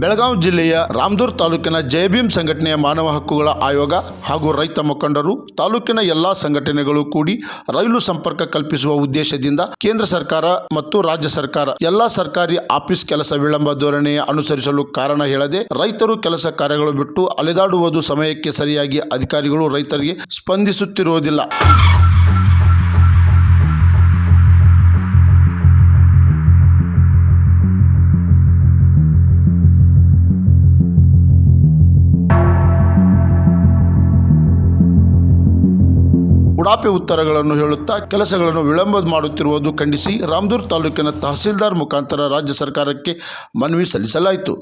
ಬೆಳಗಾವಿ ಜಿಲ್ಲೆಯ ರಾಮದೂರ್ ತಾಲೂಕಿನ ಜಯಭೀಮ್ ಸಂಘಟನೆಯ ಮಾನವ ಹಕ್ಕುಗಳ ಆಯೋಗ ಹಾಗೂ ರೈತ ಮುಖಂಡರು ತಾಲೂಕಿನ ಎಲ್ಲಾ ಸಂಘಟನೆಗಳು ಕೂಡಿ ರೈಲು ಸಂಪರ್ಕ ಕಲ್ಪಿಸುವ ಉದ್ದೇಶದಿಂದ ಕೇಂದ್ರ ಸರ್ಕಾರ ಮತ್ತು ರಾಜ್ಯ ಸರ್ಕಾರ ಎಲ್ಲಾ ಸರ್ಕಾರಿ ಆಫೀಸ್ ಕೆಲಸ ವಿಳಂಬ ಧೋರಣೆಯ ಅನುಸರಿಸಲು ಕಾರಣ ಹೇಳದೆ ರೈತರು ಕೆಲಸ ಕಾರ್ಯಗಳು ಬಿಟ್ಟು ಅಲೆದಾಡುವುದು ಸಮಯಕ್ಕೆ ಸರಿಯಾಗಿ ಅಧಿಕಾರಿಗಳು ರೈತರಿಗೆ ಸ್ಪಂದಿಸುತ್ತಿರುವುದಿಲ್ಲ. ಉಡಾಪೆ ಉತ್ತರಗಳನ್ನು ಹೇಳುತ್ತಾ ಕೆಲಸಗಳನ್ನು ವಿಳಂಬ ಮಾಡುತ್ತಿರುವುದು ಖಂಡಿಸಿ ರಾಮದೂರ್ ತಾಲೂಕಿನ ತಹಸೀಲ್ದಾರ್ ಮುಖಾಂತರ ರಾಜ್ಯ ಸರ್ಕಾರಕ್ಕೆ ಮನವಿ ಸಲ್ಲಿಸಲಾಯಿತು.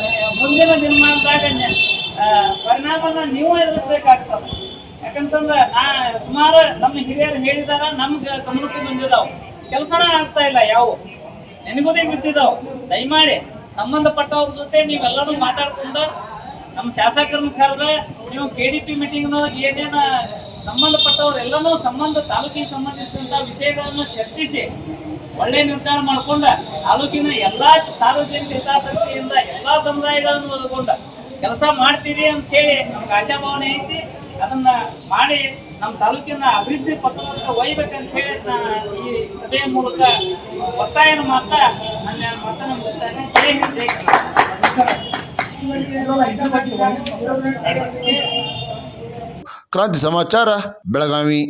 ಮುಂದಿನ ದಿನಮಾನದಾಗ ಪರಿಣಾಮನ ನೀವು ಎದುರಿಸ್ಬೇಕಾಗ್ತದೆ. ಯಾಕಂತಂದ್ರೆ ನಾ ಸುಮಾರು ನಮ್ಮ ಹಿರಿಯರು ಹೇಳಿದಾರ, ನಮ್ಗೆ ಗಮನಕ್ಕೆ ಬಂದಿದಾವ. ಕೆಲಸನ ಆಗ್ತಾ ಇಲ್ಲ ಯಾವ. ನೆನಗುದೇ ಬಿದ್ದಿದಾವ್. ದಯಮಾಡಿ ಸಂಬಂಧಪಟ್ಟವ್ರ ಜೊತೆ ನೀವೆಲ್ಲರೂ ಮಾತಾಡ್ಕೊಂಡು, ನಮ್ಮ ಶಾಸಕರನ್ನ ಕರೆದ ನೀವು ಕೆ ಡಿ ಪಿ ಮೀಟಿಂಗ್ನೊಳಗೆ ಏನೇನ ಸಂಬಂಧಪಟ್ಟವ್ರು ಎಲ್ಲನೂ ಸಂಬಂಧ, ತಾಲೂಕಿಗೆ ಸಂಬಂಧಿಸಿದಂತ ವಿಷಯಗಳನ್ನು ಚರ್ಚಿಸಿ, ಒಳ್ಳೆ ನಿರ್ಧಾರ ಮಾಡಿಕೊಂಡ, ತಾಲೂಕಿನ ಎಲ್ಲಾ ಸಾರ್ವಜನಿಕ ಹಿತಾಸಕ್ತಿಯಿಂದ ಎಲ್ಲಾ ಸಮುದಾಯಗಳನ್ನು ಒಳಗೊಂಡ ಕೆಲಸ ಮಾಡ್ತೀವಿ ಅಂತ ಹೇಳಿ ನಮ್ಗೆ ಆಶಾಭಾವನೆ ಐತಿ. ಅದನ್ನ ಮಾಡಿ ನಮ್ಮ ತಾಲೂಕಿನ ಅಭಿವೃದ್ಧಿ ಪಥವನ್ನು ಒಯ್ಬೇಕಂತ ಹೇಳಿ ಈ ಸಭೆಯ ಮೂಲಕ ಒತ್ತಾಯನ ಮಾಡ್ತಾ ನನ್ನ ಮಾತನ್ನು ಮುಗಿಸ್ತೇನೆ. ಜೈ ಹಿಂದ್, ಜೈ ಕರ್ನಾಟಕ. ಕ್ರಾಂತಿ ಸಮಾಚಾರ ಬೆಳಗಾವಿ.